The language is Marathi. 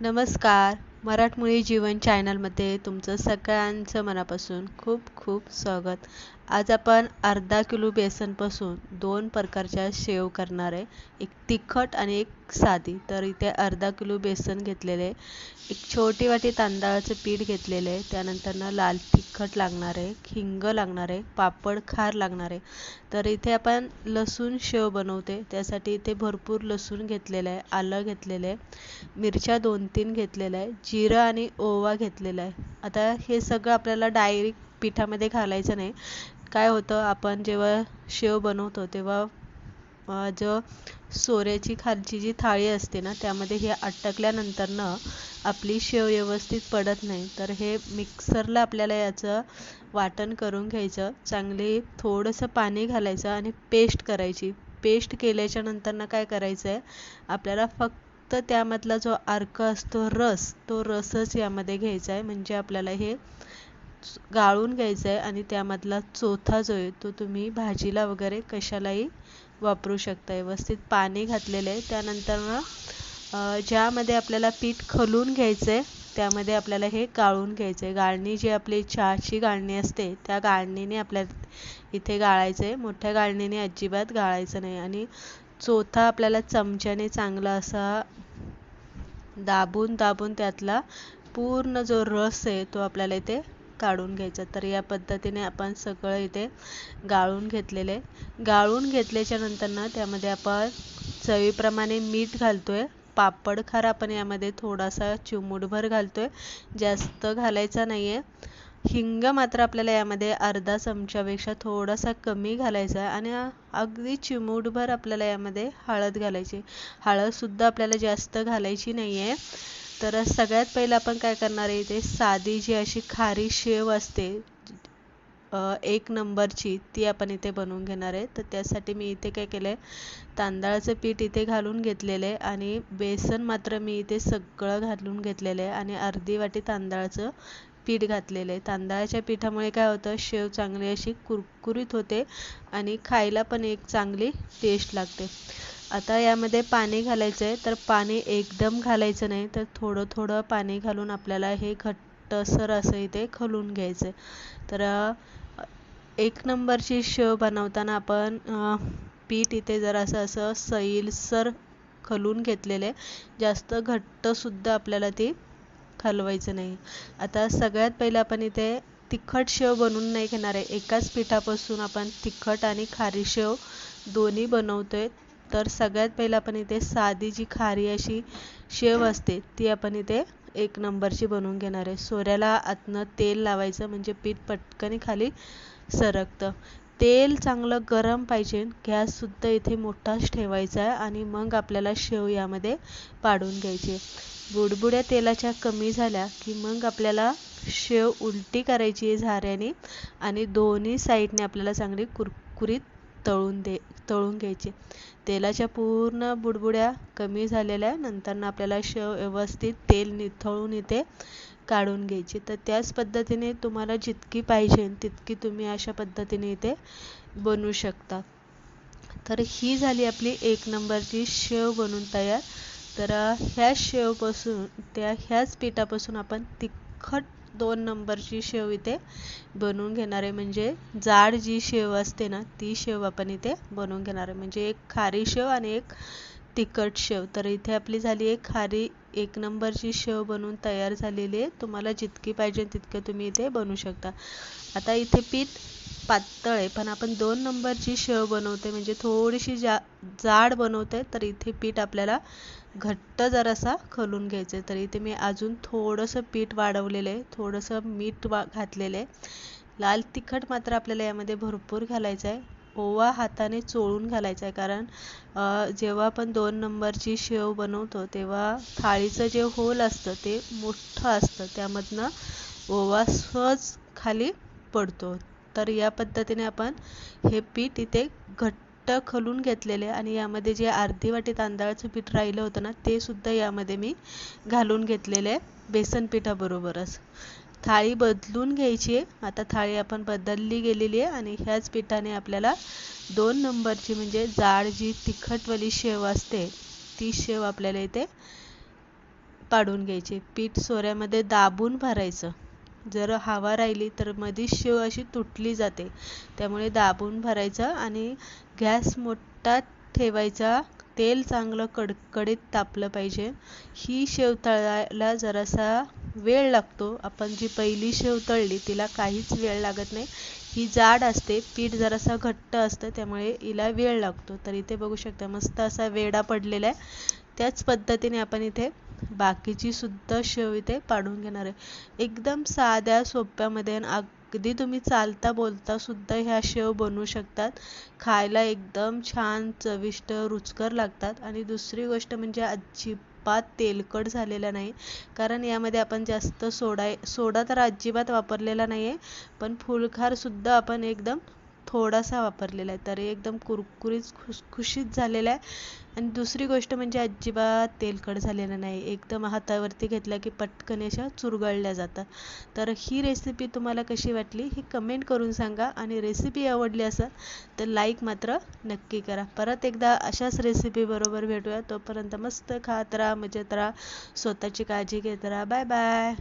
नमस्कार. मराठमोळी जीवन चॅनलमध्ये तुमचं सगळ्यांचं मनापासून खूप खूप स्वागत. आज आपण अर्धा किलो बेसनपासून दोन प्रकारच्या शेव करणार आहे एक तिखट आणि एक साधी. तर इथे अर्धा किलो बेसन घेतलेले एक छोटी वाटी तांदळाचं पीठ घेतलेलं आहे त्यानंतर लाल तिखट लागणार आहे हिंग लागणार आहे पापड खार लागणार. आहे तर इथे आपण लसूण शेव बनवते त्यासाठी इथे भरपूर लसूण घेतलेलं आहे आलं घेतलेलं आहे मिरच्या दोन तीन घेतलेल्या आहे जिरं आणि ओवा घेतलेला आहे. आता हे सगळं आपल्याला डायरेक्ट पिठामध्ये घालायचं नाही. काय होतं आपण जेव्हा शेव बनवतो तेव्हा जो सोऱ्याची खालची जी थाळी असते ना त्यामध्ये हे अटकल्यानंतरनं आपली शेव व्यवस्थित पडत नाही. तर हे मिक्सरला आपल्याला याचं वाटण करून घ्यायचं. चांगली थोडंसं पाणी घालायचं आणि पेस्ट करायची. पेस्ट केल्याच्या नंतरनं काय करायचं आहे आपल्याला फक्त त्यामधला जो अर्क असतो रस तो रसच यामध्ये घ्यायचा आहे म्हणजे आपल्याला हे गाळून घ्यायचं आहे आणि त्यामधला चोथा जो आहे तो तुम्ही भाजीला वगैरे कशालाही वापरू शकता व्यवस्थित पाणी घातलेलं आहे. त्यानंतर ज्यामध्ये आपल्याला पीठ खलून घ्यायचं आहे त्यामध्ये आपल्याला हे गाळून घ्यायचं आहे गाळणी जी आपली चहाची गाळणी असते त्या गाळणीने आपल्या इथे गाळायचं आहे मोठ्या गाळणीने अजिबात गाळायचं नाही. आणि चोथा आपल्याला चमच्याने चांगला असा दाबून दाबून त्यातला पूर्ण जो रस आहे तो आपल्याला इथे काढून घ्यायचं. तर या पद्धतीने आपण सगळं इथे गाळून घेतलेले. गाळून घेतल्याच्या नंतर ना त्यामध्ये आपण चवीप्रमाणे मीठ घालतो आहे पापड खार आपण यामध्ये थोडासा चिमूटभर घालतो आहे जास्त घालायचा नाही आहे हिंग मात्र आपल्याला यामध्ये अर्धा चमच्यापेक्षा थोडासा कमी घालायचा आहे आणि अगदी चिमूटभर आपल्याला यामध्ये हळद घालायची. हळदसुद्धा आपल्याला जास्त घालायची नाही आहे तर सगळ्यात पहिलं आपण काय करणार आहे इथे साधी जी अशी खारी शेव असते एक नंबरची ती आपण इथे बनवून घेणार आहे. तर त्यासाठी मी इथे काय केलं आहे तांदळाचं पीठ इथे घालून घेतलेलं आहे आणि बेसन मात्र मी इथे सगळं घालून घेतलेलं आहे आणि अर्धी वाटी तांदळाचं पीठ घातलेलं आहे. तांदळाच्या पिठामुळे काय होतं शेव चांगली अशी कुरकुरीत होते आणि खायला पण एक चांगली टेस्ट लागते. आता यामध्ये पाणी घालायचं आहे तर पाणी एकदम घालायचं नाही तर थोडं थोडं पाणी घालून आपल्याला हे घट्टसर असं इथे खलून घ्यायचं आहे तर एक नंबरची शेव बनवताना आपण पीठ इथे जरासं असं सैलसर खलून घेतलेले जास्त घट्टसुद्धा आपल्याला ती खालवायचं नाही. आता सगळ्यात पहिलं आपण इथे तिखट शेव बनवून नाही घेणार आहे. एकाच पिठापासून आपण तिखट आणि खारी शेव दोन्ही बनवतोय. तर सगळ्यात पहिलं आपण इथे साधी जी खारी अशी शेव असते ती आपण इथे एक नंबरची बनवून घेणार आहे. सोऱ्याला आतनं तेल लावायचं म्हणजे पीठ पटकन खाली सरकतं. तेल चांगलं गरम पाहिजे. गॅससुद्धा इथे मोठाच ठेवायचा आहे आणि मग आपल्याला शेव यामध्ये पाडून घ्यायची. बुडबुड्या तेलाच्या कमी झाल्या की मग आपल्याला शेव उलटी करायची आहे झाऱ्याने आणि दोन्ही साईडने आपल्याला चांगली कुरकुरीत तळून दे तळून घ्यायची. तेलाच्या पूर्ण बुडबुड्या कमी झालेल्या नंतर आपल्याला शेव व्यवस्थित तेल निथळून इथे काढून घ्यायची. तर त्याच पद्धतीने तुम्हाला जितकी पाहिजे तितकी तुम्ही अशा पद्धतीने इथे बनवू शकता. तर ही झाली आपली एक नंबरची शेव बनून तयार. तर ह्या शेवपासून त्या ह्याच पिठापासून आपण तिखट दोन नंबरची शेव इथे बनवून घेणार आहे. म्हणजे जाड जी शेव असते ना ती शेव आपण इथे बनवून घेणार आहे. म्हणजे एक खारी शेव आणि एक तिखट शेव. तर इथे आपली झाली आहे खारी एक नंबरची शेव बनवून तयार झालेली आहे. तुम्हाला जितकी पाहिजे तितकं तुम्ही इथे बनवू शकता. आता इथे पीठ पातळ आहे पण आपण दोन नंबरची शेव बनवते. म्हणजे थोडीशी जा जाड बनवते तर इथे पीठ आपल्याला घट्ट जरासा खलून घ्यायचं आहे तर इथे मी अजून थोडंसं पीठ वाढवलेलं आहे थोडंसं मीठ वा घातलेलं आहे. लाल तिखट मात्र आपल्याला यामध्ये भरपूर घालायचं आहे. ओवा हाताने चोळून घालायचा आहे कारण जेव्हा आपण दोन नंबरची शेव बनवतो तेव्हा थाळीचं जे होल असतं ते मोठं असतं. त्यामधनं ओवा सहज खाली पडतो. तर या पद्धतीने आपण हे पीठ इथे घट्ट खलून घेतलेले आणि यामध्ये जे अर्धी वाटी तांदळाचं पीठ राहिलं होतं ना ते सुद्धा यामध्ये मी घालून घेतलेले आहे बेसन पिठाबरोबरच. थाळी बदलून घ्यायची आहे. आता थाळी आपण बदलली गेलेली आहे आणि ह्याच पिठाने आपल्याला दोन नंबरची म्हणजे जाड जी तिखटवाली शेव असते ती शेव आपल्याला इथे पाडून घ्यायची पीठ सोऱ्यामध्ये दाबून भरायचं. जर हवा राहिली तर मधी शेव अशी तुटली जाते. त्यामुळे दाबून भरायचं आणि गॅस मोठा ठेवायचा. तेल चांगलं कडकडीत तापलं पाहिजे. ही शेव तळायला जरासा वेळ लागतो. आपण जी पहिली शेव तळली तिला काहीच वेळ लागत नाही. ही जाड असते पीठ जरासा घट्ट असतं त्यामुळे हिला वेळ लागतो. तर इथे बघू शकता मस्त असा वेडा पडलेला आहे. त्याच पद्धतीने आपण इथे बाकीची सुद्धा शेव इथे पाडून घेणार आहे. एकदम साध्या सोप्यामध्ये अगदी तुम्ही चालता बोलता सुद्धा ह्या शेव बनवू शकतात. खायला एकदम छान चविष्ट रुचकर लागतात. आणि दुसरी गोष्ट म्हणजे अजिबात तेलकट झालेला नाही. कारण यामध्ये आपण जास्त सोडा सोडा तर अजिबात वापरलेला नाही आहे पण फुलखारसुद्धा आपण एकदम थोडासा वापरलेला आहे. तर एकदम कुरकुरीत खुसखुशीत झालेला आहे. आणि दुसरी गोष्ट म्हणजे अजिबात तेलकट झालेलं नाही. एकदम हातावरती घेतल्या की पटकन अशा चुरगळल्या जातात. तर ही रेसिपी तुम्हाला कशी वाटली ही कमेंट करून सांगा. आणि रेसिपी आवडली असेल तर लाईक मात्र नक्की करा. परत एकदा अशाच रेसिपी बरोबर भेटूया. तोपर्यंत मस्त खात राहा मजेत राहा. स्वतःची काळजी घेत राहा. Bye bye